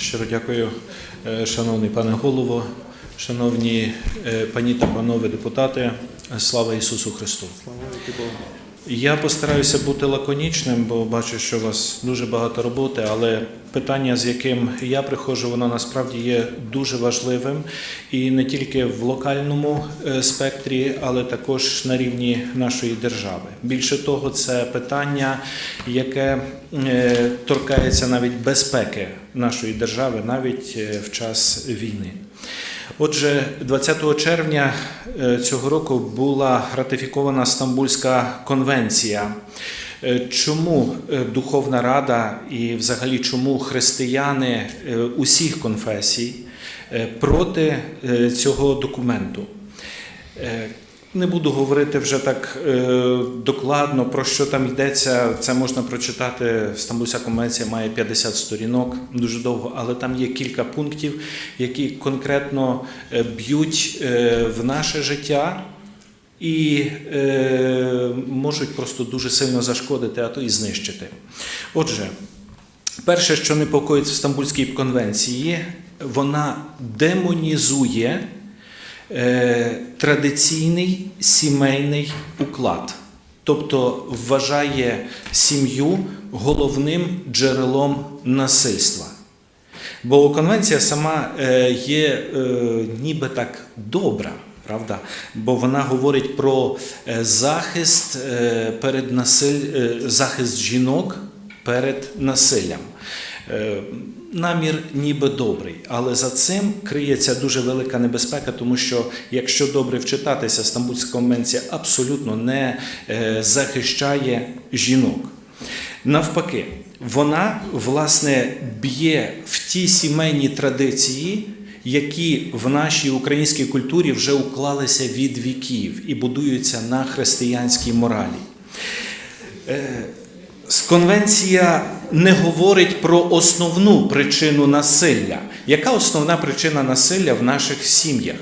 Щиро дякую, е, шановний пане голово, шановні е, пані та панове депутати. Слава Ісусу Христу! Я постараюся бути лаконічним, бо бачу, що у вас дуже багато роботи, але питання, з яким я приходжу, воно насправді є дуже важливим і не тільки в локальному е, спектрі, але також на рівні нашої держави. Більше того, це питання, яке е, торкається навіть безпеки нашої держави, навіть е, в час війни. Отже, 20 червня е, цього року була ратифікована Стамбульська конвенція. Е, Чому е, Духовна Рада і взагалі чому християни усіх конфесій проти цього документу? Не буду говорити вже так е, докладно про що там йдеться. Це можна прочитати. Стамбульська конвенція має 50 сторінок, дуже довго, але там є кілька пунктів, які конкретно е, б'ють е, в наше життя і е, можуть просто дуже сильно зашкодити, а то і знищити. Отже, перше, що непокоїть в Стамбульській конвенції, вона демонізує традиційний сімейний уклад, тобто вважає сім'ю головним джерелом насильства. Бо конвенція сама е, є е, ніби так добра, правда? Бо вона говорить про е, захист е, перед насиль... е, захист жінок перед насиллям. Е, Намір ніби добрий, але за цим криється дуже велика небезпека, тому що якщо добре вчитатися, Стамбульська конвенція абсолютно не е, захищає жінок. Навпаки, вона власне б'є в ті сімейні традиції, які в нашій українській культурі вже уклалися від віків і будуються на християнській моралі. Е, Конвенція не говорить про основну причину насилля. Яка основна причина насилля в наших сім'ях?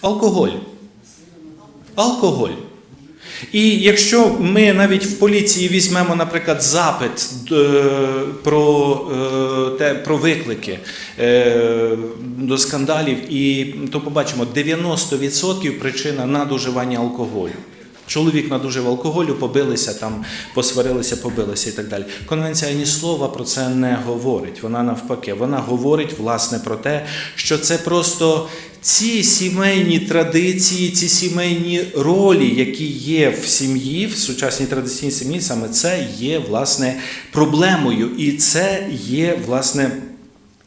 Алкоголь. Алкоголь. І якщо ми навіть в поліції візьмемо, наприклад, запит е, про, е, те, про виклики е, до скандалів, і то побачимо 90% причина надуживання алкоголю. Чоловік надужив алкоголю, побилися там, посварилися, побилися і так далі. Конвенція ні слова про це не говорить. Вона навпаки, вона говорить власне про те, що це просто ці сімейні традиції, ці сімейні ролі, які є в сім'ї, в сучасній традиційній сім'ї, саме це є власне проблемою, і це є власне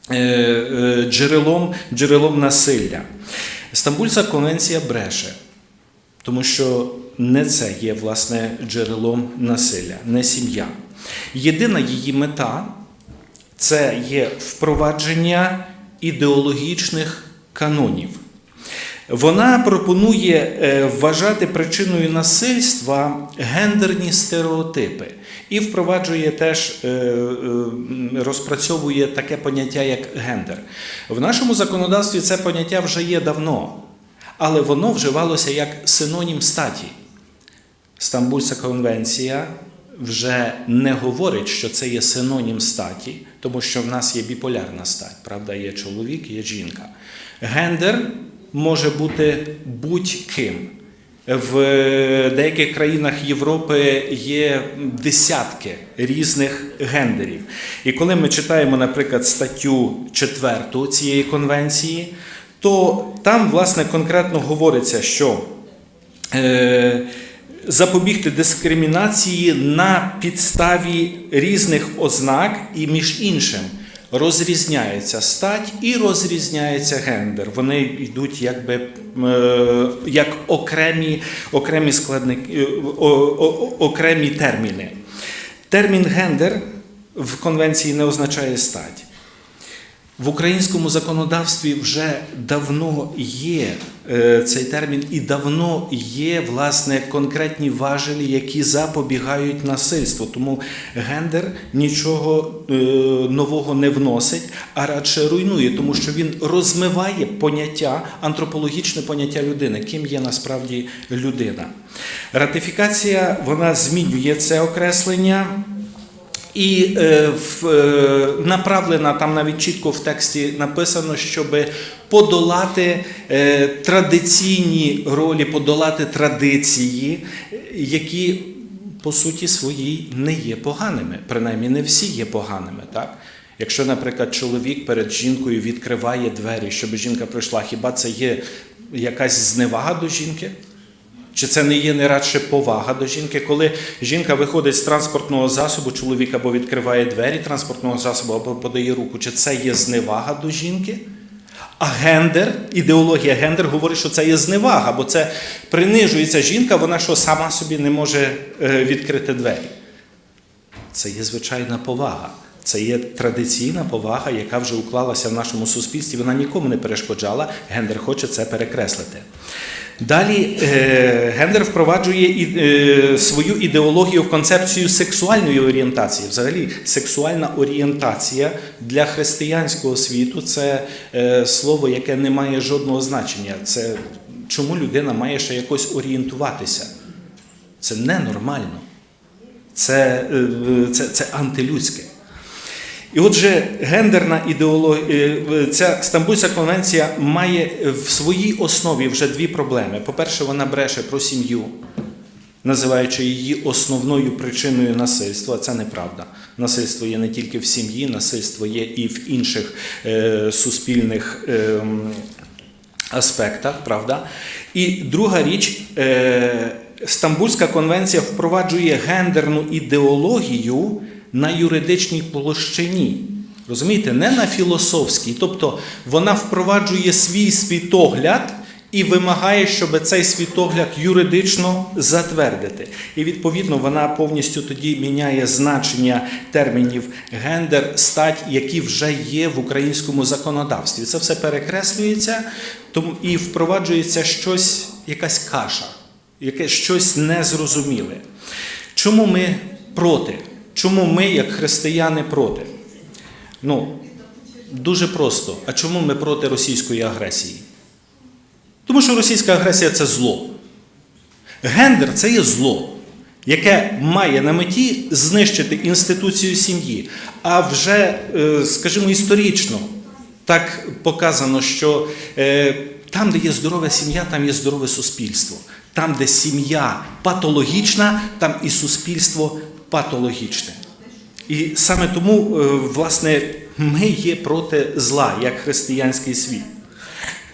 е, е, джерелом, джерелом насилля. Стамбульська конвенція бреше. Тому що не це є власне джерелом насилля, не сім'я. Єдина її мета це є впровадження ідеологічних канонів. Вона пропонує е, вважати причиною насильства гендерні стереотипи і впроваджує теж е, е, розпрацьовує таке поняття, як гендер. В нашому законодавстві це поняття вже є давно, але воно вживалося як синонім статі. Стамбульська конвенція вже не говорить, що це є синонім статі, тому що в нас є біполярна стать, правда, є чоловік, є жінка. Гендер може бути будь-ким. В деяких країнах Європи є десятки різних гендерів. І коли ми читаємо, наприклад, статтю 4 цієї конвенції, то там, власне, конкретно говориться, що е, запобігти дискримінації на підставі різних ознак і між іншим. Розрізняється стать і розрізняється гендер. Вони йдуть якби е, як окремі, окремі складники, е, окремі терміни. Термін гендер в конвенції не означає стать. В українському законодавстві вже давно є е, цей термін, і давно є власне конкретні важелі, які запобігають насильству. Тому гендер нічого е, нового не вносить, а радше руйнує, тому що він розмиває поняття, антропологічне поняття людини, ким є насправді людина. Ратифікація вона змінює це окреслення. І е, в, е, направлена там навіть чітко в тексті написано, щоб подолати е, традиційні ролі, подолати традиції, які по суті своїй не є поганими. Принаймні, не всі є поганими. Так? Якщо, наприклад, чоловік перед жінкою відкриває двері, щоб жінка прийшла, хіба це є якась зневага до жінки? Чи це не є не радше повага до жінки, коли жінка виходить з транспортного засобу, чоловік або відкриває двері транспортного засобу, або подає руку, чи це є зневага до жінки? А гендер, ідеологія гендер говорить, що це є зневага, бо це принижується жінка, вона що сама собі не може е, відкрити двері. Це є звичайна повага. Це є традиційна повага, яка вже уклалася в нашому суспільстві. Вона нікому не перешкоджала. Гендер хоче це перекреслити. Далі е, гендер впроваджує е, свою ідеологію в концепцію сексуальної орієнтації. Взагалі, сексуальна орієнтація для християнського світу це е, слово, яке не має жодного значення. Це чому людина має ще якось орієнтуватися? Це ненормально. Це, це, це антилюдське. І отже, гендерна ідеологія, ця Стамбульська конвенція має в своїй основі вже дві проблеми. По-перше, вона бреше про сім'ю, називаючи її основною причиною насильства. Це неправда. Насильство є не тільки в сім'ї, насильство є і в інших е, суспільних е, аспектах, правда? І друга річ, е, Стамбульська конвенція впроваджує гендерну ідеологію на юридичній площині. Розумієте, не на філософській. Тобто вона впроваджує свій світогляд і вимагає, щоб цей світогляд юридично затвердити. І відповідно вона повністю тоді міняє значення термінів гендер, стать, які вже є в українському законодавстві. Це все перекреслюється і впроваджується щось, якась каша, яке щось незрозуміле. Чому ми проти? Чому ми, як християни, проти? Ну, дуже просто. А чому ми проти російської агресії? Тому що російська агресія це зло. Гендер це є зло, яке має на меті знищити інституцію сім'ї. А вже, е, скажімо, історично так показано, що е, там, де є здорова сім'я, там є здорове суспільство. Там, де сім'я патологічна, там і суспільство патологічне. І саме тому, е, власне, ми є проти зла, як християнський світ.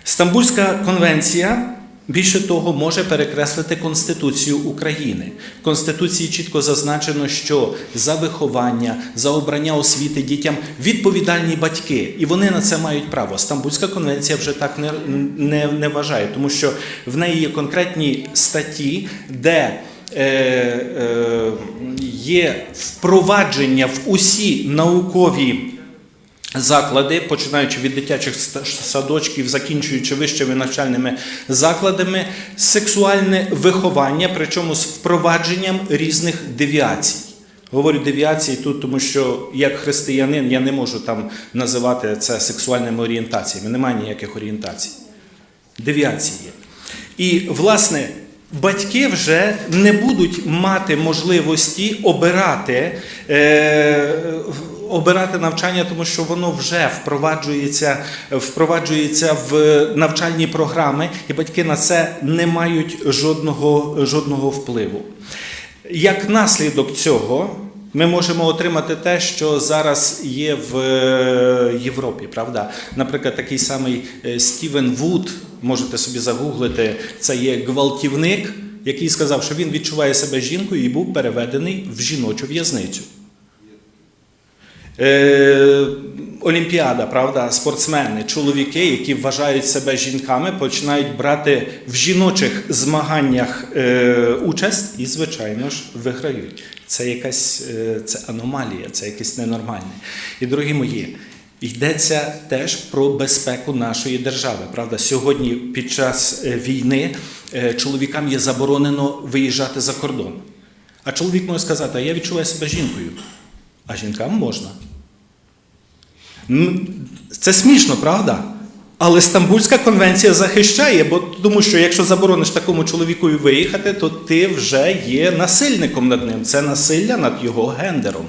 Стамбульська конвенція, більше того, може перекреслити Конституцію України. В Конституції чітко зазначено, що за виховання, за обрання освіти дітям відповідальні батьки, і вони на це мають право. Стамбульська конвенція вже так не, не, не вважає, тому що в неї є конкретні статті, де є впровадження в усі наукові заклади, починаючи від дитячих садочків, закінчуючи вищими навчальними закладами, сексуальне виховання, причому з впровадженням різних девіацій. Говорю девіації тут, тому що як християнин я не можу там називати це сексуальними орієнтаціями. Немає ніяких орієнтацій. Девіації є. І, власне, батьки вже не будуть мати можливості обирати, е, обирати навчання, тому що воно вже впроваджується, впроваджується в навчальні програми, і батьки на це не мають жодного, жодного впливу. Як наслідок цього, ми можемо отримати те, що зараз є в е, Європі, правда? Наприклад, такий самий е, Стівен Вуд, можете собі загуглити, це є гвалтівник, який сказав, що він відчуває себе жінкою і був переведений в жіночу в'язницю. Е, Олімпіада, правда, спортсмени, чоловіки, які вважають себе жінками, починають брати в жіночих змаганнях участь і, звичайно ж, виграють. Це якась е, це аномалія, це якесь ненормальне. І, дорогі мої, йдеться теж про безпеку нашої держави. Правда, сьогодні під час е, війни е, чоловікам є заборонено виїжджати за кордон. А чоловік може сказати, а я відчуваю себе жінкою. А жінкам можна. Це смішно, правда? Але Стамбульська конвенція захищає, бо тому що якщо заборониш такому чоловікові виїхати, то ти вже є насильником над ним. Це насилля над його гендером.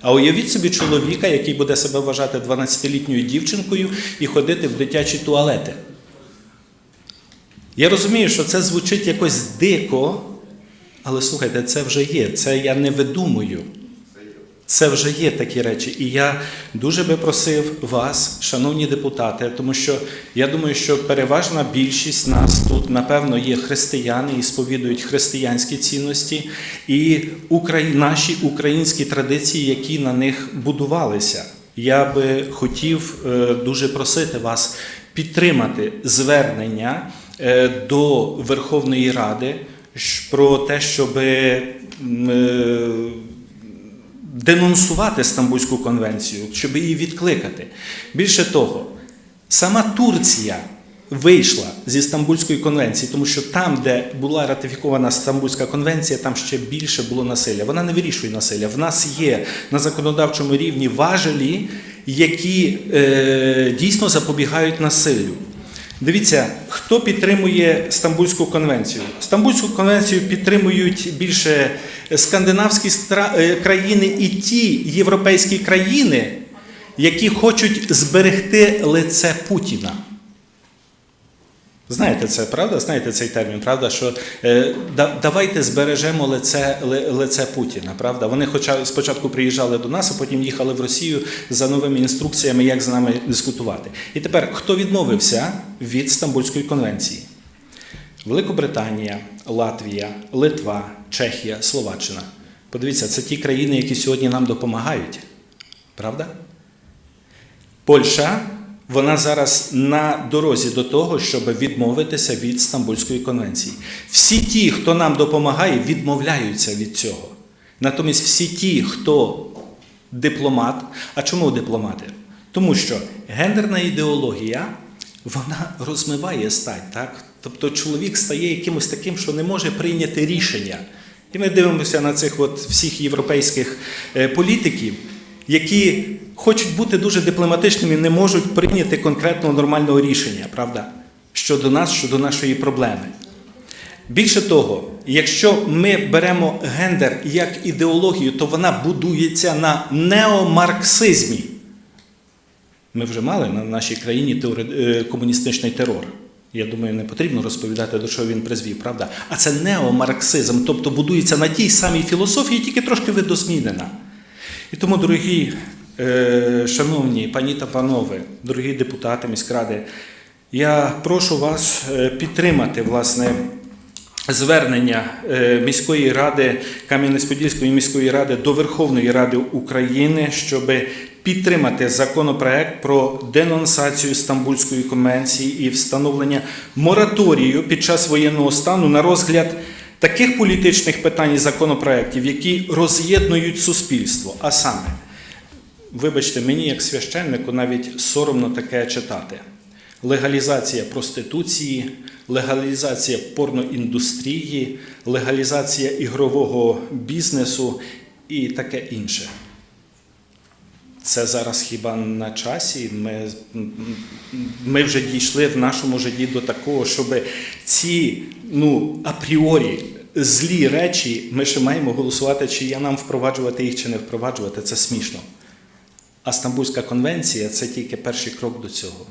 А уявіть собі чоловіка, який буде себе вважати 12-літньою дівчинкою і ходити в дитячі туалети. Я розумію, що це звучить якось дико, але слухайте, це вже є. Це я не видумую. Це вже є такі речі. І я дуже би просив вас, шановні депутати, тому що я думаю, що переважна більшість нас тут, напевно, є християни і сповідують християнські цінності і наші українські традиції, які на них будувалися. Я би хотів е, дуже просити вас підтримати звернення е, до Верховної Ради про те, щоб денонсувати Стамбульську конвенцію, щоб її відкликати. Більше того, сама Турція вийшла зі Стамбульської конвенції, тому що там, де була ратифікована Стамбульська конвенція, там ще більше було насилля. Вона не вирішує насилля. В нас є на законодавчому рівні важелі, які е, дійсно запобігають насиллю. Дивіться, хто підтримує Стамбульську конвенцію? Стамбульську конвенцію підтримують більше скандинавські е, країни і ті європейські країни, які хочуть зберегти лице Путіна. Знаєте це, правда? Знаєте цей термін, правда? Що е, да, давайте збережемо лице, ли- лице Путіна, правда? Вони хоча спочатку приїжджали до нас, а потім їхали в Росію за новими інструкціями, як з нами дискутувати. І тепер хто відмовився від Стамбульської конвенції? Великобританія, Латвія, Литва, Чехія, Словаччина. Подивіться, це ті країни, які сьогодні нам допомагають. Правда? Польща, вона зараз на дорозі до того, щоб відмовитися від Стамбульської конвенції. Всі ті, хто нам допомагає, відмовляються від цього. Натомість всі ті, хто дипломат, а чому дипломати? Тому що гендерна ідеологія вона розмиває стать, так? Тобто чоловік стає якимось таким, що не може прийняти рішення. І ми дивимося на цих от всіх європейських е, політиків, які хочуть бути дуже дипломатичними, не можуть прийняти конкретного нормального рішення, правда? Щодо нас, щодо нашої проблеми. Більше того, якщо ми беремо гендер як ідеологію, то вона будується на неомарксизмі. Ми вже мали на нашій країні е, комуністичний терор. Я думаю, не потрібно розповідати, до чого він призвів, правда? А це неомарксизм, тобто будується на тій самій філософії, тільки трошки видозмінена. І тому, дорогі, е, шановні пані та панове, дорогі депутати міськради, я прошу вас е, підтримати власне звернення е, міської ради Кам'янець-Подільської міської ради до Верховної Ради України, щоб підтримати законопроект про денонсацію Стамбульської конвенції і встановлення мораторію під час воєнного стану на розгляд таких політичних питань і законопроєктів, які роз'єднують суспільство. А саме, вибачте, мені як священнику навіть соромно таке читати. Легалізація проституції, легалізація порноіндустрії, легалізація ігрового бізнесу і таке інше. Це зараз хіба на часі? Ми, ми вже дійшли в нашому житті до такого, щоб ці ну, апріорі злі речі ми ще маємо голосувати, чи я нам впроваджувати їх, чи не впроваджувати. Це смішно. А Стамбульська конвенція це тільки перший крок до цього.